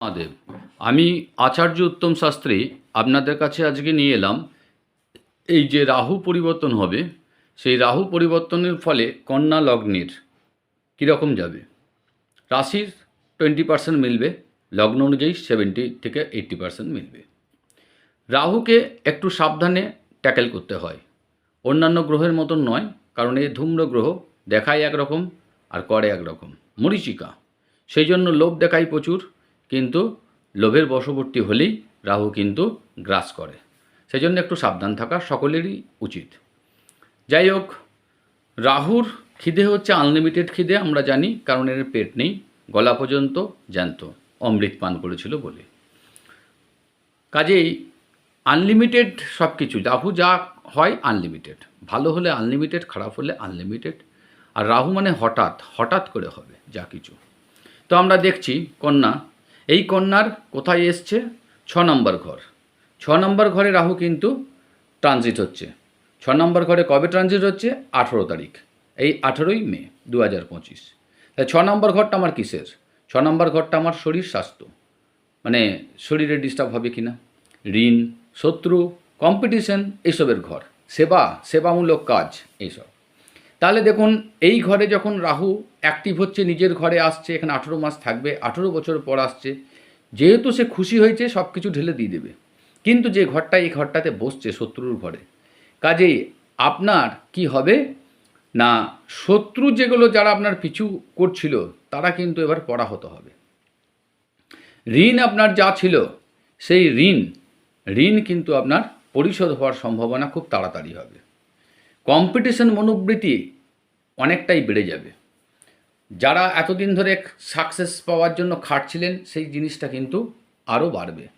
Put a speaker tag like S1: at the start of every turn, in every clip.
S1: মহাদেব। আমি আচার্য উত্তম শাস্ত্রী, আপনাদের কাছে আজকে নিয়ে এলাম। এই যে রাহু পরিবর্তন হবে, সেই রাহু পরিবর্তনের ফলে কন্যা লগ্নের কীরকম যাবে? রাশির টোয়েন্টি পার্সেন্ট মিলবে, লগ্ন অনুযায়ী সেভেন্টি থেকে এইট্টি পার্সেন্ট মিলবে। রাহুকে একটু সাবধানে ট্যাকেল করতে হয়। অন্যান্য গ্রহের মতন নয়, কারণ এই ধূম্র গ্রহ দেখায় একরকম আর করে একরকম। মরিচিকা সেই জন্য লোভ দেখায় প্রচুর কিন্তু লোভের বশবর্তী হলেই রাহু কিন্তু গ্রাস করে। সেই জন্য একটু সাবধান থাকা সকলেরই উচিত। যাই হোক, রাহুর খিদে হচ্ছে আনলিমিটেড খিদে, আমরা জানি, কারণ এর পেট নেই, গলা পর্যন্ত জ্যান্ত অমৃত পান করেছিল বলে। কাজেই আনলিমিটেড সব কিছু রাহু যা হয় আনলিমিটেড ভালো হলে আনলিমিটেড খারাপ হলে আনলিমিটেড আর রাহু মানে হঠাৎ হঠাৎ করে হবে যা কিছু। তো আমরা দেখছি কন্যা এই কন্যার কোথায় এসছে? ছ নম্বর ঘর। ছ নম্বর ঘরে রাহু কিন্তু ট্রানজিট হচ্ছে। ছ নম্বর ঘরে কবে ট্রানজিট হচ্ছে? আঠেরো তারিখ। এই আঠেরোই মে দু হাজার পঁচিশ ছ নম্বর ঘরটা আমার কিসের? ছ নম্বর ঘরটা আমার শরীর স্বাস্থ্য। মানে শরীরে ডিস্টার্ব হবে কি না ঋণ, শত্রু কম্পিটিশন এইসবের ঘর। সেবা, সেবামূলক কাজ, এইসব। তাহলে দেখুন, এই ঘরে যখন রাহু অ্যাক্টিভ হচ্ছে, নিজের ঘরে আসছে, এখানে আঠেরো মাস থাকবে, আঠেরো বছর পর আসছে, যেহেতু সে খুশি হয়েছে সব কিছু ঢেলে দিয়ে দেবে। কিন্তু যে ঘরটা, এই ঘরটাতে বসছে শত্রুর ঘরে। কাজেই আপনার কি হবে? না, শত্রু যেগুলো যারা আপনার পিছু করছিল, তারা কিন্তু এবার পরাহত হবে। ঋণ আপনার যা ছিল, সেই ঋণ ঋণ কিন্তু আপনার পরিশোধ হওয়ার সম্ভাবনা খুব তাড়াতাড়ি হবে। কম্পিটিশন মনোবৃত্তি অনেকটাই বেড়ে যাবে। যারা এতদিন ধরে সাকসেস পাওয়ার জন্য খাটছিলেন, সেই জিনিসটা কিন্তু আরও বাড়বে।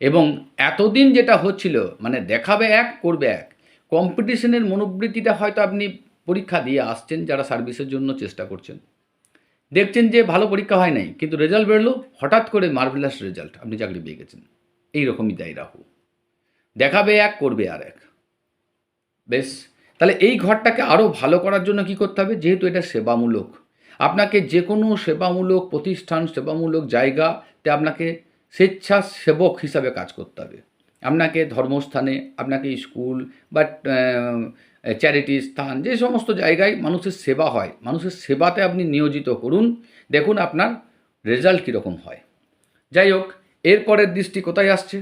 S1: এবং এতদিন যেটা হচ্ছিল মানে দেখাবে এক, করবে এক কম্পিটিশনের মনোবৃত্তিটা হয়তো আপনি পরীক্ষা দিয়ে আসছেন, যারা সার্ভিসের জন্য চেষ্টা করছেন। দেখছেন যে ভালো পরীক্ষা হয় নাই, কিন্তু রেজাল্ট বেরোলো, হঠাৎ করে মার্ভেলাস রেজাল্ট আপনি চাকরি পেয়ে গেছেন। এই রকমই দেয় রাহু। দেখাবে এক, করবে আর এক। বেশ তাহলে এই ঘরটাকে আরও ভালো করার জন্য কি করতে হবে? যেহেতু এটা সেবামূলক। আপনাকে যে কোনো সেবামূলক প্রতিষ্ঠান, সেবামূলক জায়গাতে আপনাকে স্বেচ্ছাসেবক হিসাবে কাজ করতে হবে। আপনাকে ধর্মস্থানে, আপনাকে স্কুল বা চ্যারিটি স্থান, যে সমস্ত জায়গায় মানুষের সেবা হয়, মানুষের সেবাতে আপনি নিয়োজিত করুন। দেখুন আপনার রেজাল্ট কীরকম হয়। যাই হোক, এরপরের দৃষ্টি কোথায় আসছে?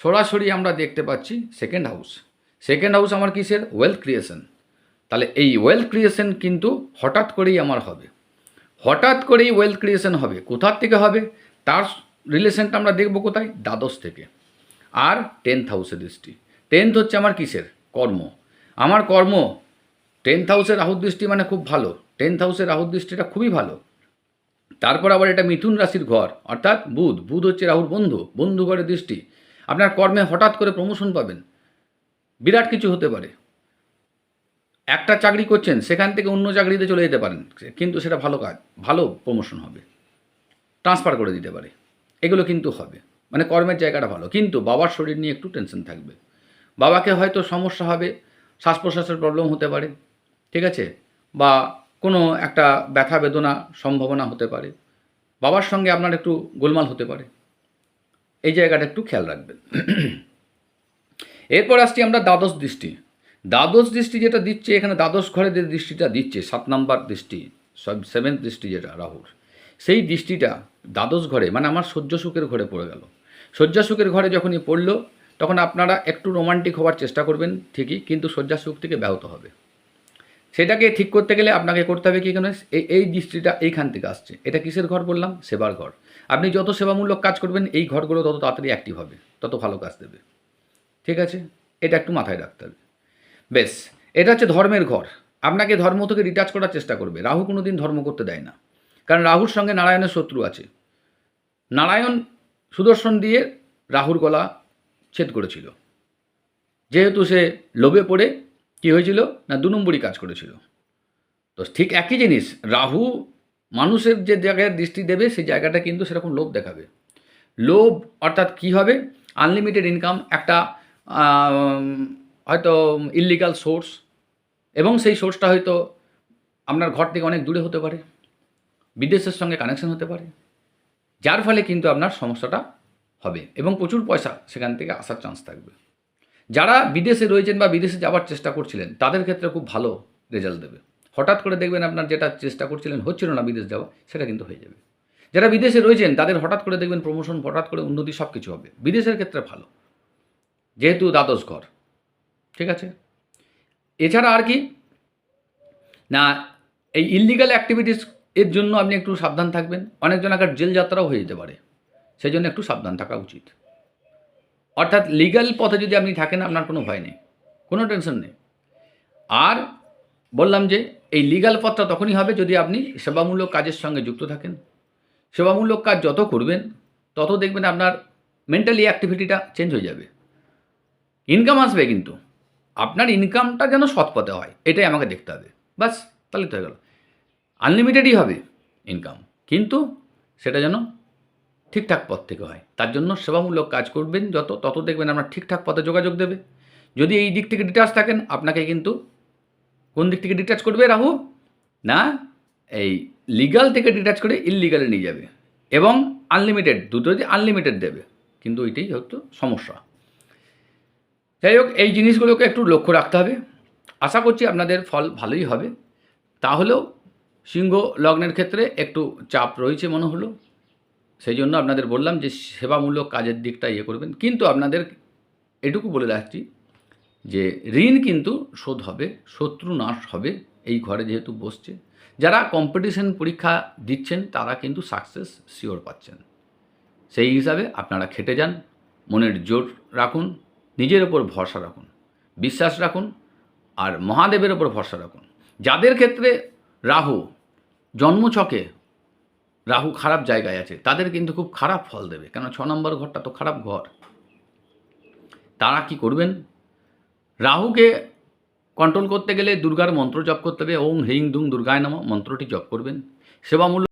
S1: সরাসরি আমরা দেখতে পাচ্ছি সেকেন্ড হাউস সেকেন্ড হাউস আমার কিসের? ওয়েলথ ক্রিয়েশন তাহলে এই ওয়েলথ ক্রিয়েশন কিন্তু হঠাৎ করেই আমার হবে। হঠাৎ করেই ওয়েলথ ক্রিয়েশন হবে। কোথার থেকে হবে? তার রিলেশনটা আমরা দেখব কোথায়? দ্বাদশ থেকে। আর টেন্থ হাউসের দৃষ্টি। টেন্থ হচ্ছে আমার কিসের? কর্ম। আমার কর্ম টেন্থ হাউসের রাহুর দৃষ্টি মানে খুব ভালো। টেন্থ হাউসের রাহুর দৃষ্টিটা খুবই ভালো। তারপর আবার এটা মিথুন রাশির ঘর, অর্থাৎ বুধ। বুধ হচ্ছে রাহুর বন্ধু। বন্ধু ঘরের দৃষ্টি। আপনার কর্মে হঠাৎ করে প্রমোশন পাবেন। বিরাট কিছু হতে পারে। একটা চাকরি করছেন, সেখান থেকে অন্য চাকরিতে চলে যেতে পারেন, কিন্তু সেটা ভালো কাজ, ভালো প্রমোশন হবে ট্রান্সফার করে দিতে পারে, এগুলো কিন্তু হবে মানে কর্মের জায়গাটা ভালো, কিন্তু বাবার শরীর নিয়ে একটু টেনশন থাকবে। বাবাকে হয়তো সমস্যা হবে শ্বাস প্রশ্বাসের প্রবলেম হতে পারে, ঠিক আছে? বা কোনো একটা ব্যথা বেদনা সম্ভাবনা হতে পারে, বাবার সঙ্গে আপনার একটু গোলমাল হতে পারে, এই জায়গাটা একটু খেয়াল রাখবেন। এরপর আসছি আমরা দ্বাদশ দৃষ্টি। দ্বাদশ দৃষ্টি যেটা দিচ্ছে, এখানে দ্বাদশ ঘরে যে দৃষ্টিটা দিচ্ছে, সাত নাম্বার দৃষ্টি সেভেন্থ দৃষ্টি যেটা, রাহুর, সেই দৃষ্টিটা দ্বাদশ ঘরে মানে আমার সহ্য সুখের ঘরে পড়ে গেল। শয্যা সুখের ঘরে যখনই পড়ল, তখন আপনারা একটু রোমান্টিক হওয়ার চেষ্টা করবেন, ঠিকই, কিন্তু শয্যা সুখ থেকে ব্যাহত হবে। সেটাকে ঠিক করতে গেলে আপনাকে করতে হবে কি কেন এই এই দৃষ্টিটা এইখান থেকে আসছে। এটা কিসের ঘর বললাম? সেবার ঘর। আপনি যত সেবামূলক কাজ করবেন, এই ঘরগুলো তত তাড়াতাড়ি অ্যাক্টিভ হবে, তত ভালো কাজ দেবে। ঠিক আছে? এটা একটু মাথায় রাখতে হবে। বেশ, এটা হচ্ছে ধর্মের ঘর। আপনাকে ধর্ম থেকে রিটাচ করার চেষ্টা করবে। রাহু কোনো দিন ধর্ম করতে দেয় না। কারণ রাহুর সঙ্গে নারায়ণের শত্রু আছে। নারায়ণ সুদর্শন দিয়ে রাহুর গলা ছেদ করেছিল। যেহেতু সে লোভে পড়ে, কী হয়েছিল? না দু নম্বরই কাজ করেছিল। তো ঠিক একই জিনিস, রাহু মানুষের যে জায়গায় দৃষ্টি দেবে, সেই জায়গাটা কিন্তু সেরকম লোভ দেখাবে। লোভ অর্থাৎ কী হবে? আনলিমিটেড ইনকাম, একটা হয়তো ইল্লিগাল সোর্স এবং সেই সোর্সটা হয়তো আপনার ঘর থেকে অনেক দূরে হতে পারে, বিদেশের সঙ্গে কানেকশন হতে পারে, যার ফলে কিন্তু আপনার সমস্যাটা হবে, এবং প্রচুর পয়সা সেখান থেকে আসার চান্স থাকবে। যারা বিদেশে রয়েছেন বা বিদেশে যাওয়ার চেষ্টা করছিলেন, তাদের ক্ষেত্রে খুব ভালো রেজাল্ট দেবে। হঠাৎ করে দেখবেন আপনার যেটা চেষ্টা করছিলেন, হচ্ছিল না বিদেশ যাওয়া, সেটা কিন্তু হয়ে যাবে। যারা বিদেশে রয়েছেন, তাদের হঠাৎ করে দেখবেন প্রমোশন হঠাৎ করে উন্নতি সব কিছু হবে। বিদেশের ক্ষেত্রে ভালো। যেহেতু দ্বাদশ ঘর। ঠিক আছে? এছাড়া আর কি? না, এই ইললিগাল অ্যাক্টিভিটিস এর জন্য আপনি একটু সাবধান থাকবেন। অনেকজন আবার জেল যাত্রাও হয়ে যেতে পারে। সেই জন্য একটু সাবধান থাকা উচিত। অর্থাৎ লিগ্যাল পথে যদি আপনি থাকেন, আপনার কোনো ভয় নেই। কোনো টেনশন নেই। আর বললাম যে, এই লিগ্যাল পথটা তখনই হবে যদি আপনি সেবামূলক কাজের সঙ্গে যুক্ত থাকেন। সেবামূলক কাজ যত করবেন, তত দেখবেন আপনার মেন্টালি অ্যাক্টিভিটিটা চেঞ্জ হয়ে যাবে। ইনকাম আসবে কিন্তু। আপনার ইনকামটা যেন সৎ পথে হয়, এটাই আমাকে দেখতে হবে। বাস তাহলে তো হয়ে গেল। আনলিমিটেডই হবে ইনকাম কিন্তু সেটা যেন ঠিকঠাক পথ থেকে হয়। তার জন্য সেবামূলক কাজ করবেন, যত, তত দেখবেন আপনার ঠিকঠাক পথে যোগাযোগ দেবে। যদি এই দিক থেকে ডিটাচ থাকেন, আপনাকে কিন্তু কোন দিক থেকে ডিটাচ করবে রাহু? না, এই লিগাল থেকে ডিটাচ করে ইললিগালে নিয়ে যাবে। এবং আনলিমিটেড দুটো যে আনলিমিটেড দেবে। কিন্তু ওইটাই হয়তো সমস্যা। যাই হোক, এই জিনিসগুলোকে একটু লক্ষ্য রাখতে হবে। আশা করছি আপনাদের ফল ভালোই হবে। তাহলেও সিংহ লগ্নের ক্ষেত্রে একটু চাপ রয়েছে মনে হলো। সেই জন্য আপনাদের বললাম যে, সেবামূলক কাজের দিকটা ইয়ে করবেন। কিন্তু আপনাদের এটুকু বলে রাখছি যে, ঋণ কিন্তু শোধ হবে, শত্রু নাশ হবে এই ঘরে যেহেতু বসছে। যারা কম্পিটিশন পরীক্ষা দিচ্ছেন, তারা কিন্তু সাকসেস শিওর পাচ্ছেন। সেই হিসাবে আপনারা খেটে যান, মনের জোর রাখুন। নিজের ওপর ভরসা রাখুন, বিশ্বাস রাখুন আর মহাদেবের ওপর ভরসা রাখুন। যাদের ক্ষেত্রে রাহু জন্মছকে রাহু খারাপ জায়গায় আছে, তাদের কিন্তু খুব খারাপ ফল দেবে। কেন? ছ নম্বর ঘরটা তো খারাপ ঘর। তারা কি করবেন? রাহুকে কন্ট্রোল করতে গেলে দুর্গার মন্ত্র জপ করতে হবে। ওং হিং দুং দুর্গায় নাম। মন্ত্রটি জপ করবেন। সেবামূলক